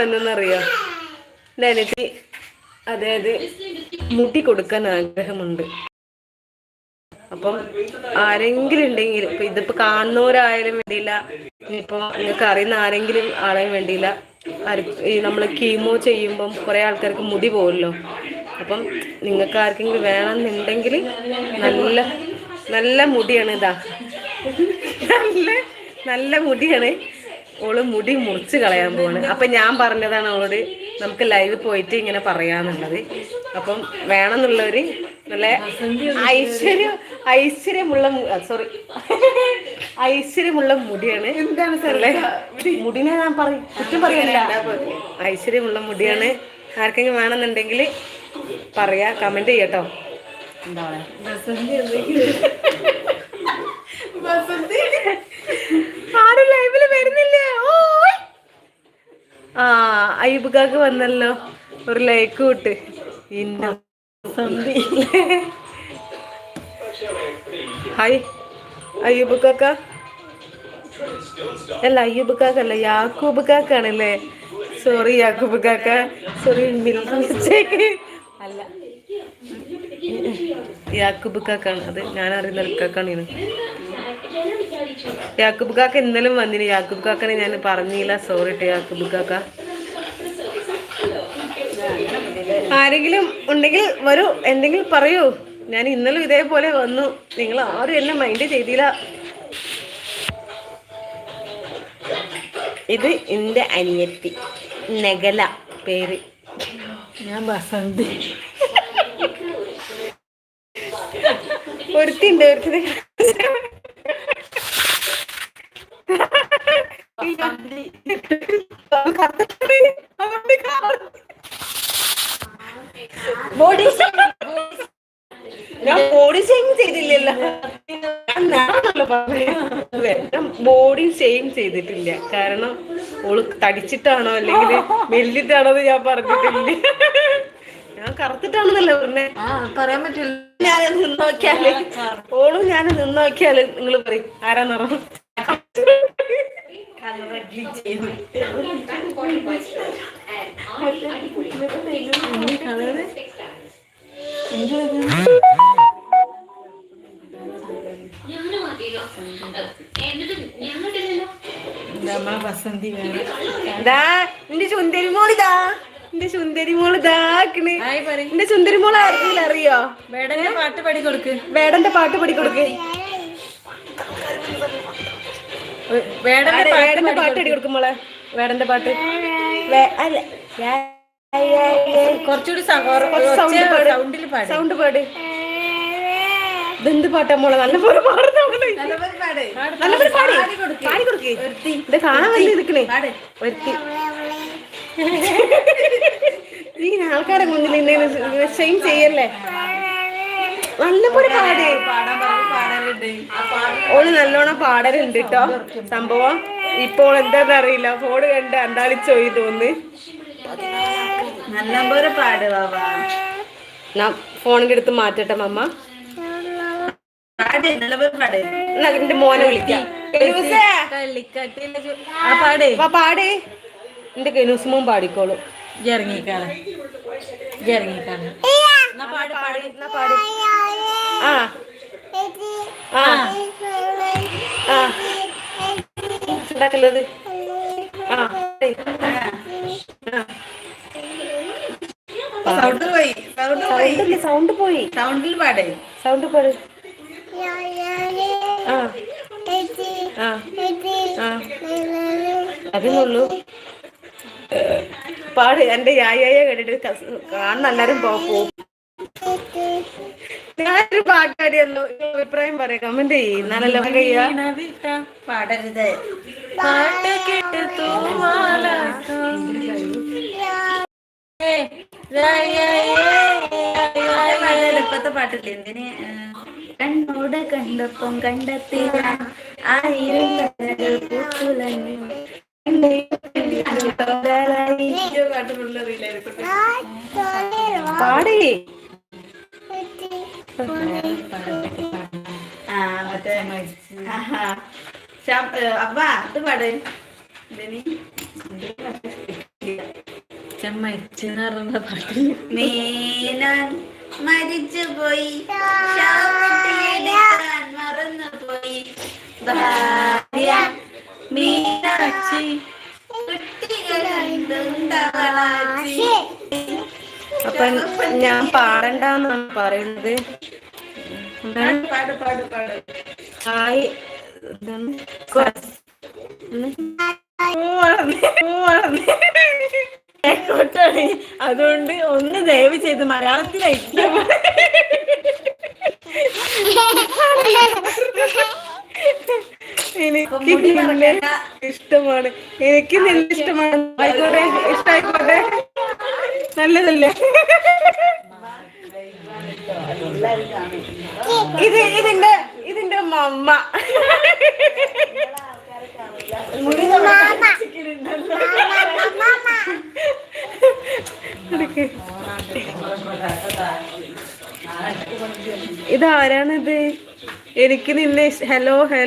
വന്നെന്നറിയോ? അനിയത്തി അതായത് മുടി കൊടുക്കാൻ ആഗ്രഹമുണ്ട്. അപ്പം ആരെങ്കിലും ഉണ്ടെങ്കിൽ ഇപ്പൊ ഇതിപ്പോ കാണുന്നവരായാലും വേണ്ടിയില്ല. ഇനിയിപ്പോ നിങ്ങൾക്ക് അറിയുന്ന ആരെങ്കിലും ആളെയും വേണ്ടിയില്ല. ഈ നമ്മൾ കീമോ ചെയ്യുമ്പം കുറെ ആൾക്കാർക്ക് മുടി പോകുമല്ലോ അപ്പം നിങ്ങൾക്ക് ആർക്കെങ്കിലും വേണമെന്നുണ്ടെങ്കിൽ നല്ല നല്ല മുടിയാണ് ഇതാ. നല്ല നല്ല മുടിയാണ്. ഓൾ മുടി മുറിച്ച് കളയാൻ പോവാണ്. അപ്പൊ ഞാൻ പറഞ്ഞതാണ് അവളോട് നമുക്ക് ലൈവ് പോയിട്ട് ഇങ്ങനെ പറയാന്നുള്ളത്. അപ്പം വേണമെന്നുള്ളവര് നല്ല ഐശ്വര്യം ഐശ്വര്യമുള്ള സോറി ഐശ്വര്യമുള്ള മുടിയാണ്. എന്താണ് സാറേ? മുടിനെ ഞാൻ പറയും കുറ്റം പറയല്ല ഐശ്വര്യമുള്ള മുടിയാണ്. ആർക്കെങ്കിലും വേണമെന്നുണ്ടെങ്കിൽ പറയാ കമന്റ് ചെയ്യട്ടോ. എന്താ ആ അയ്യബുക്കാക്ക് വന്നല്ലോ. ഒരു ലൈക്ക് സന്ധി. ഹായ് അയ്യബുക്കാക്ക അല്ല അയ്യബുക്കാക്കല്ല യാക്കൂബ് കാക്കാണല്ലേ സോറി യാക്കൂബ് കാക്ക സോറി മിസ്റ്റേക്ക് അല്ല. യാക്കൂബ് കാക്കാണ് അത് ഞാൻ അറിയുന്ന കാക്കാണ് യാക്കൂബ് കാക്ക ഇന്നലും വന്നിന്. യാക്കൂബ് കാക്കനെ ഞാൻ പറഞ്ഞില്ല. സോറി കേട്ടോ യാക്കൂബ് കാക്ക. ആരെങ്കിലും ഉണ്ടെങ്കിൽ വരൂ. എന്തെങ്കിലും പറയൂ. ഞാൻ ഇന്നലും ഇതേപോലെ വന്നു. നിങ്ങൾ ആരും എന്നെ മൈൻഡ് ചെയ്തില്ല. ഇത് എന്റെ അനിയത്തി. നഗല പേര്. ഞാൻ ബസന്തി. ഒരുത്തിണ്ട് ഒരുത്തി ബോഡി ഞാൻ ബോഡി ഷെയിം ചെയ്തില്ലല്ലോ. ബോഡി ഷെയിം ചെയ്തിട്ടില്ല. കാരണം ഓൾ തടിച്ചിട്ടാണോ അല്ലെങ്കിൽ മെല്ലിട്ടാണോ എന്ന് ഞാൻ പറഞ്ഞിട്ടില്ല. ഞാൻ കറുത്തിട്ടാണെന്നല്ലേ പറഞ്ഞേ? പറയാൻ പറ്റില്ല. ഞാൻ നിന്ന് നോക്കിയാൽ ഓളും ഞാൻ നിന്ന് നോക്കിയാൽ നിങ്ങൾ പറയും ആരാ നിറം നമ്മളെ ബസന്തി വേണം ഇതാ നിന്റെ സുന്ദരി മോളിതാ സുന്ദരി മോൾ ഇതാക്കണ് സുന്ദരി ആർക്കെങ്കിലും അറിയോ വേടന്റെ പാട്ട് പാടി കൊടുക്ക്. വേടന്റെ പാട്ട് പഠിക്കൊടുക്ക് വേടന്റെ പാട്ട് വേടന്റെ പാട്ട് അടി കൊടുക്കും മോളെ. വേടന്റെ പാട്ട്. കുറച്ചുകൂടി സൗണ്ടിൽ പാട്. സൗണ്ട് പാട്. ഇതെന്ത് പാട്ടാ മോളെ? നല്ല പോലെ. നല്ലപോലെ പാടി. പാടി കൊടുക്കേ. ഇത് കാണാൻ വേണ്ടി നിൽക്കണേ. ഒരുത്തി. ഇങ്ങനെ ആൾക്കാരെ മുന്നിൽ ഇന്നേ ഷെയിം ചെയ്യല്ലേ? നല്ലപോലെ പാട്. ഓൾ നല്ലോണം പാടലുണ്ട് കേട്ടോ സംഭവം ഇപ്പോൾ എന്താന്ന് അറിയില്ല. ഫോണ് കണ്ട് അന്താളിച്ചോയി തോന്ന് നല്ലപോലെ പാടുവാ ഫോണിന്റെ അടുത്ത് മാറ്റട്ടെ മമ്മ. എന്റെ മോനെ വിളിക്കാം. പാടേ. എന്റെ കെനൂസ് മോൻ പാടിക്കോളൂ. ഇറങ്ങിക്കാണ് ഇറങ്ങിക്കാണ് ആ. ആ. ആ. ഉണ്ടാക്കല്ലത് ആ. സൗണ്ട് പോയി സൗണ്ട് പോയി. സൗണ്ട് സൗണ്ട് പോയി. സൗണ്ടിൽ പാടേ. സൗണ്ട് പാട്. ആ. ആ. ആ. അതിനുള്ളൂ. പാട്. എന്റെ യായ കേട്ടിട്ട് കാണുന്ന എല്ലാരും പോ- പോവും ഞാനൊരു പാട്ടാടിയല്ലോ അഭിപ്രായം പറയാം. കമന്റ് ചെയ്യ്. എന്നാലല്ലോ കഴിയാ പാടരുത്. പാട്ട് കേട്ട്. ഇപ്പത്തെ പാട്ടില്ലേ? എന്തിന്? കണ്ണോട് കണ്ടപ്പം കണ്ടെത്തിയ ആയിരം പൂത്തുലഞ്ഞു. പാടേ. പാട്. മരിച്ചെന്ന് മീനാൻ മരിച്ചുപോയി മറന്നു പോയി. ഭാര്യ മീനാക്ഷി അപ്പൊ ഞാൻ പാടണ്ടെന്നാണ് പറയുന്നത്. ഹായ്. അതുകൊണ്ട് ഒന്ന് ദയവ് ചെയ്ത് മലയാളത്തിലായിരിക്കും. എനിക്ക് മുടി നിന്നെ ഇഷ്ടമാണ്. എനിക്ക് നിന്നെ ഇഷ്ടമാണ്. ആയിക്കോട്ടെ. ഇഷ്ടായിക്കോട്ടെ. നല്ലതല്ലേ? ഇത് ഇതിന്റെ ഇതിന്റെ മമ്മ. ഇതാരാണിത് എനിക്ക് നിന്നെ ഹലോ ഹലോ